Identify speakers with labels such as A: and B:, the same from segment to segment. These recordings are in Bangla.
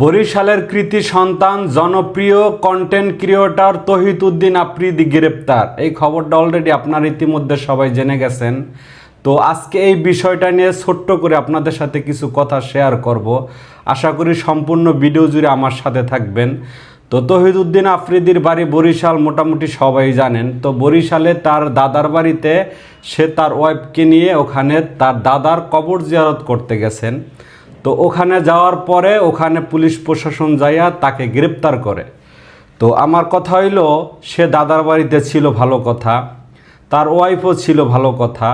A: বরিশালের কৃতি সন্তান, জনপ্রিয় কন্টেন্ট ক্রিয়েটর তহিদ উদ্দিন আফ্রিদি গ্রেপ্তার। এই খবরটা অলরেডি আপনার ইতিমধ্যে সবাই জেনে গেছেন। তো আজকে এই বিষয়টা নিয়ে ছোট্ট করে আপনাদের সাথে কিছু কথা শেয়ার করব। আশা করি সম্পূর্ণ ভিডিও জুড়ে আমার সাথে থাকবেন। তো তহিদ উদ্দিন আফ্রিদির বাড়ি বরিশাল মোটামুটি সবাই জানেন। তো বরিশালে তার দাদার বাড়িতে সে তার ওয়াইফকে নিয়ে ওখানে তার দাদার কবর জিয়ারত করতে গেছেন। তো ওখানে যাওয়ার পরে ওখানে পুলিশ প্রশাসন যাইয়া তাকে গ্রেপ্তার করে। তো আমার কথা হইল, সে দাদার বাড়িতে ছিল ভালো কথা, তার ওয়াইফও ছিল ভালো কথা,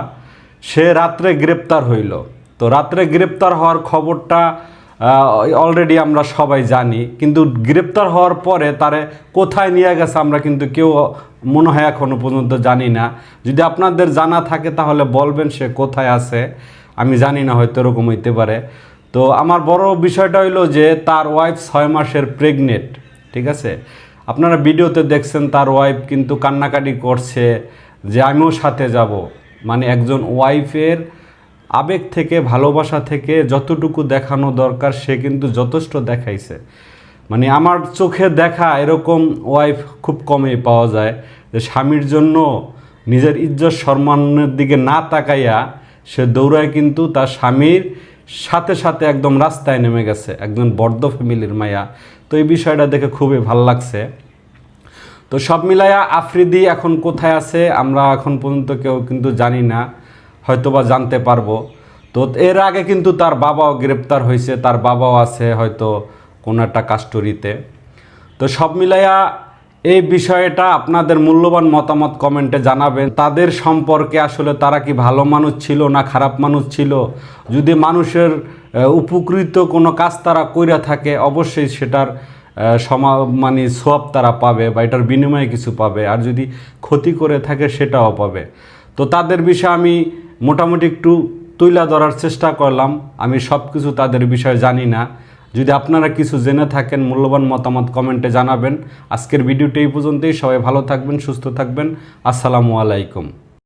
A: সে রাত্রে গ্রেপ্তার হইল। তো রাত্রে গ্রেপ্তার হওয়ার খবরটা অলরেডি আমরা সবাই জানি, কিন্তু গ্রেপ্তার হওয়ার পরে তারে কোথায় নিয়ে গেছে আমরা কিন্তু কেউ মনে হয় এখনও পর্যন্ত জানি না। যদি আপনাদের জানা থাকে তাহলে বলবেন সে কোথায় আছে, আমি জানি না, হয়তো এরকম হইতে পারে। তো আমার বড় বিষয়টা হইল যে তার ওয়াইফ ছয় মাসের প্রেগনেন্ট ঠিক আছে? আপনারা ভিডিওতে দেখছেন তার ওয়াইফ কিন্তু কান্নাকাটি করছে যে আমিও সাথে যাব। মানে একজন ওয়াইফের আবেগ থেকে, ভালোবাসা থেকে যতটুকু দেখানো দরকার, সে কিন্তু যথেষ্ট দেখাইছে। মানে আমার চোখে দেখা এরকম ওয়াইফ খুব কমই পাওয়া যায়। যে স্বামীর জন্য নিজের ইজ্জত, সম্মানের দিকে না তাকাইয়া সে দৌড়ায় কিন্তু তার স্বামীর সাথে সাথে একদম রাস্তায় নেমে গেছে, একজন বর্ধ ফ্যামিলির মায়া। তো এই বিষয়টা দেখে খুবই ভালো লাগছে। তো সব মিলাইয়া আফ্রিদি এখন কোথায় আছে, আমরা এখন পর্যন্ত কেউ কিন্তু জানি না, হয়তোবা জানতে পারব। তো এর আগে কিন্তু তার বাবাও গ্রেপ্তার হয়েছে, তার বাবাও আছে হয়তো কোনো একটা কাস্টরিতে। তো সব মিলাইয়া এই বিষয়টা আপনাদের মূল্যবান মতামত কমেন্টে জানাবেন। তাদের সম্পর্কে আসলে তারা কি ভালো মানুষ ছিল না খারাপ মানুষ ছিল? যদি মানুষের উপকৃত কোনো কাজ তারা কইরা থাকে, অবশ্যই সেটার সমা মানে সোয়াব তারা পাবে বা এটার বিনিময়ে কিছু পাবে। আর যদি ক্ষতি করে থাকে সেটাও পাবে। তো তাদের বিষয়ে আমি মোটামুটি একটু তুইলা ধরার চেষ্টা করলাম। আমি সব কিছু তাদের বিষয়ে জানি না। যদি আপনারা কিছু জেনে থাকেন, মূল্যবান মতামত কমেন্টে জানাবেন। আজকের ভিডিওটি এই পর্যন্তই। সবাই ভালো থাকবেন, সুস্থ থাকবেন। আসসালামু আলাইকুম।